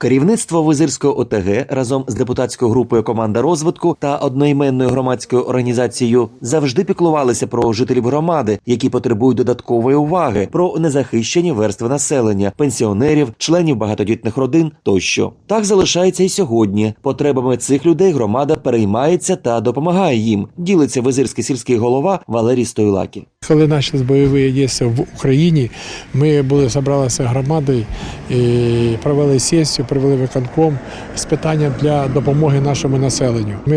Керівництво Визирської ОТГ разом з депутатською групою Команда розвитку та одноіменною громадською організацією завжди піклувалися про жителів громади, які потребують додаткової уваги, про незахищені верстви населення, пенсіонерів, членів багатодітних родин тощо. Так залишається і сьогодні. Потребами цих людей громада переймається та допомагає їм. Ділиться визирський сільський голова Валерій Стойлакі. Коли почались бойові дії в Україні, ми були зібралися громадою провели сесію, провели виконком з питанням для допомоги нашому населенню. Ми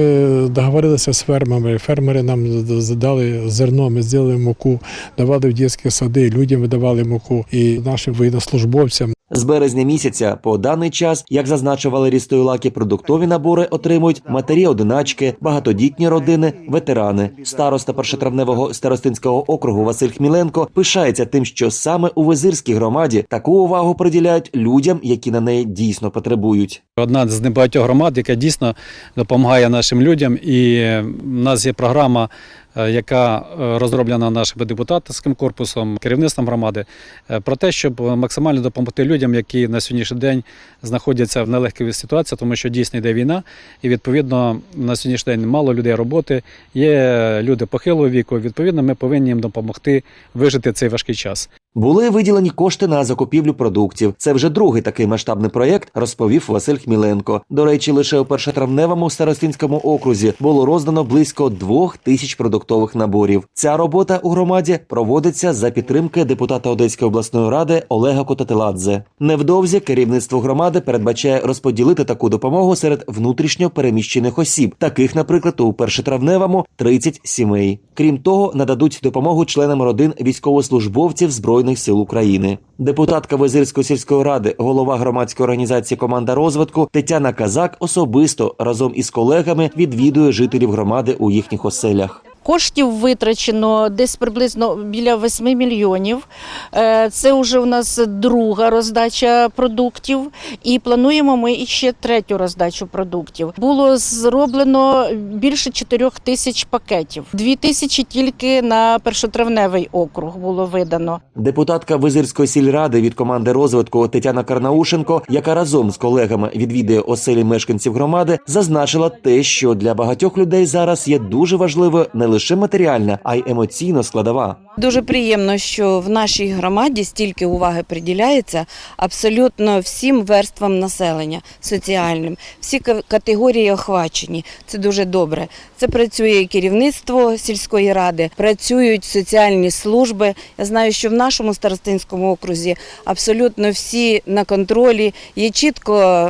договорилися з фермами. Фермери нам дали зерно, ми зробили муку, давали в дитячі сади, людям видавали муку і нашим воєннослужбовцям. З березня місяця по даний час, як зазначив Валерій Стойлакі, продуктові набори отримують матері-одиначки, багатодітні родини, ветерани. Староста першотравневого старостинського округу Василь Хміленко пишається тим, що саме у Визирській громаді таку увагу приділяють людям, які на неї дійсно потребують. Одна з небагатьох громад, яка дійсно допомагає нашим людям. І в нас є програма, яка е, розроблена нашим депутатським корпусом, керівництвом громади, е, про те, щоб максимально допомогти людям, які на сьогоднішній день знаходяться в нелегкій ситуації, тому що дійсно йде війна, і відповідно на сьогоднішній день мало людей роботи, є люди похилого віку. Відповідно, ми повинні їм допомогти вижити цей важкий час. Були виділені кошти на закупівлю продуктів. Це вже другий такий масштабний проєкт, розповів Василь Хміленко. До речі, лише у першотравневому старостинському окрузі було роздано близько двох тисяч продуктових наборів. Ця робота у громаді проводиться за підтримки депутата Одеської обласної ради Олега Котателадзе. Невдовзі керівництво громади передбачає розподілити таку допомогу серед внутрішньо переміщених осіб, таких, наприклад, у першотравневому 30 сімей. Крім того, нададуть допомогу членам родин військовослужбовців збройних сил України. Депутатка Визирської сільської ради, голова громадської організації Команда розвитку Тетяна Казак особисто разом із колегами відвідує жителів громади у їхніх оселях. Коштів витрачено десь приблизно біля 8 мільйонів. Е, Це вже у нас друга роздача продуктів, і плануємо ми іще третю роздачу продуктів. Було зроблено більше 4 тисяч пакетів. 2 тисячі тільки на першотравневий округ було видано. Депутатка Визирської сільради від команди розвитку Тетяна Карнаушенко, яка разом з колегами відвідує оселі мешканців громади, зазначила те, що для багатьох людей зараз є дуже важливою не лише матеріальна, а й емоційна складова. Дуже приємно, що в нашій громаді стільки уваги приділяється абсолютно всім верствам населення соціальним. Всі категорії охвачені. Це дуже добре. Це працює керівництво сільської ради, працюють соціальні служби. Я знаю, що в нашому старостинському окрузі абсолютно всі на контролі. Є чітко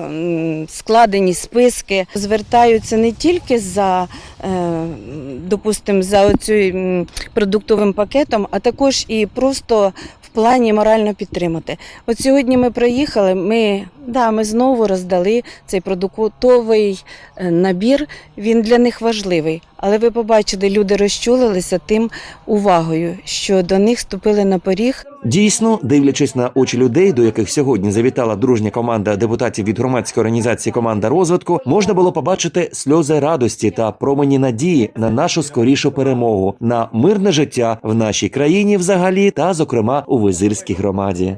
складені списки. Звертаються не тільки за, е, допустимо, за оцю продуктовим пакетом, а також і просто в плані морально підтримати. От сьогодні ми приїхали, ми, да, ми знову роздали цей продуктовий е, набір. Він для них важливий. Але ви побачили, люди розчулилися тим увагою, що до них ступили на поріг Дійсно, дивлячись на очі людей, до яких сьогодні завітала дружня команда депутатів від громадської організації Команда розвитку, можна було побачити сльози радості та промені надії на нашу скорішу перемогу, на мирне життя в нашій країні, взагалі, та зокрема у визирській громаді.